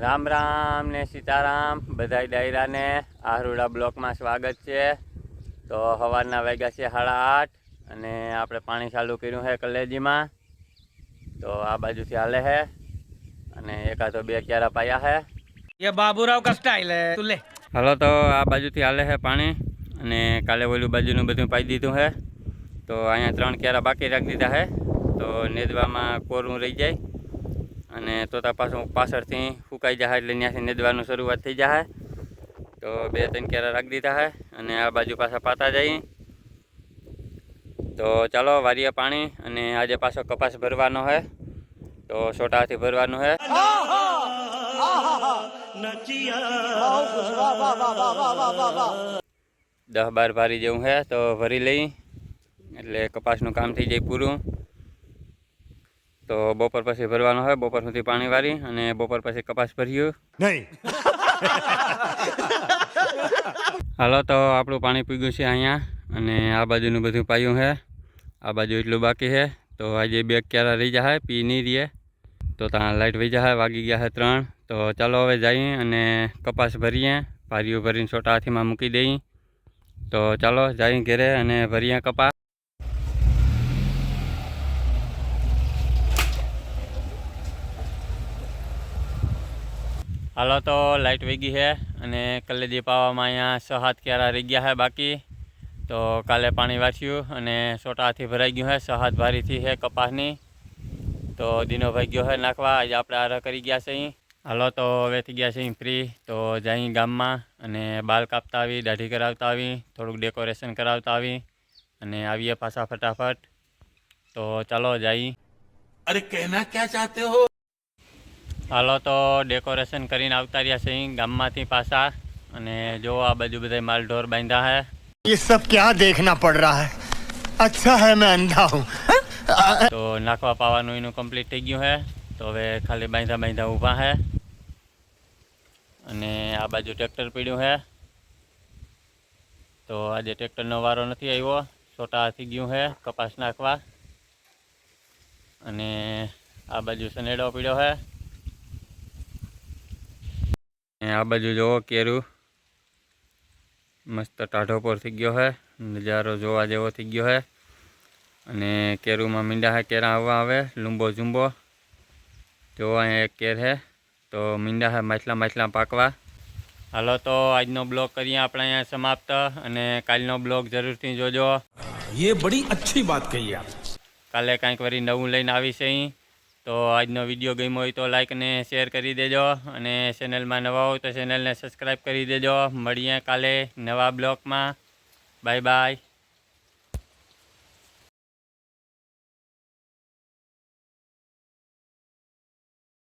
રામ રામ ને સીતારામ બધા ડાયરાને આહરુડા બ્લોકમાં સ્વાગત છે. તો સવારના વાગ્યા છે સાડા આઠ અને આપણે પાણી ચાલુ કર્યું છે કલેજીમાં. તો આ બાજુથી ચાલે છે અને એકા તો બે ક્યારા પાયા છે. એ બાબુરાવ કસ્ટાઈ લે. હાલો તો આ બાજુથી હાલે છે પાણી અને કાલે ઓલું બાજુનું બધું પાઈ દીધું છે. તો અહીંયા ત્રણ ક્યારા બાકી રાખી દીધા છે. તો નેદવામાં કોરું રહી જાય. અને તો તો પાછું પાછળથી સુકાઈ જાય એટલે ત્યાંથી નેદવાનું શરૂઆત થઈ જાય તો બે ત્રણ કેરા રાખી દીધા હે અને આ બાજુ પાછા પાતા જઈએ. તો ચાલો વારીએ પાણી અને આજે પાછો કપાસ ભરવાનો છે તો છોટાથી ભરવાનું છે દસ બાર ભારી જેવું છે તો ભરી લઈ. એટલે કપાસનું કામ થઈ જાય પૂરું. તો બપોર પછી ભરવાનું હોય બપોર સુધી પાણી વારી અને બપોર પછી કપાસ ભર્યું. નહીં. હાલો તો આપણું પાણી પીગ્યું છે અહીંયા અને આ બાજુનું બધું પાયું છે. આ બાજુ એટલું બાકી છે. તો આજે બે ક્યારા રહી જાય પી નહીં રહીએ. તો ત્યાં લાઇટ વહી જાય વાગી ગયા છે ત્રણ. તો ચાલો હવે જઈએ અને કપાસ ભરીએ. ભારીઓ ભરીને છોટા હાથીમાં મૂકી દઈએ. તો ચાલો જઈએ ઘરે અને ભરીએ કપાસ. હાલો તો લાઇટ વેગી હે અને કલ્લે દીપાવામાં અહીંયા છ હાથ ક્યારા રહી ગયા છે બાકી, તો કાલે પાણી વાંચ્યું અને સોટાથી ભરાઈ ગયું છે. છ હાથ ભારીથી છે કપાસની. તો દિનોભાઈ ગયો છે નાખવા. આજે આપણે આરા કરી ગયા છે અહીં. હાલો તો હવેથી ગયા છે ફ્રી તો જઈ ગામમાં અને બાલ કાપતા આવી, દાઢી કરાવતા આવી, થોડુંક ડેકોરેશન કરાવતા આવી અને આવીએ પાછા ફટાફટ. તો ચાલો જઈ અરે કહેના ક્યાં ચાહતે હો? હાલો તો ડેકોરેશન કરીને આવતા રહ્યા છે અહીં ગામમાંથી પાછા અને જો આ બાજુ બધા માલ ઢોર બાંધ્યા છે ये सब क्या देखना पड़ रहा है अच्छा है मैं अंधा हूँ તો નાખવા પાવાનું એનું કમ્પ્લીટ થઈ ગયું છે તો હવે ખાલી બાંધા બાંધા ઊભા છે અને આ બાજુ ટ્રેક્ટર પીડ્યું છે તો આજે ટ્રેક્ટરનો વારો નથી આવ્યો છોટા થઈ ગયું છે કપાસ નાખવા અને આ બાજુ સનેડો પીડ્યો છે અને આ બાજુ જોવો કેરું. મસ્ત ટાઢો પર થઈ ગયો હે. નજારો જોવા જેવો થઈ ગયો હે. અને કેરુમાં મીંડા હે કેરા આવવા આવે લુંબો ઝૂંબો. જોવો અહીંયા એક કેર હે. તો મીંડા હે માછલા માછલા પાકવા. હાલો તો આજનો બ્લોગ કરીએ આપણે અહીંયા સમાપ્ત. અને કાલનો બ્લોગ જરૂરથી જોજો. એ બડી અચ્છી વાત કહી આપ. કાલે કાંઈક વરી નવું લઈને આવીશ અહીં. તો આજનો વીડિયો ગમ્યો હોય તો લાઇક અને શેર કરી દેજો અને ચેનલમાં નવા હોય તો ચેનલને સબસ્ક્રાઈબ કરી દેજો. મળીએ કાલે નવા બ્લોગમાં બાય બાય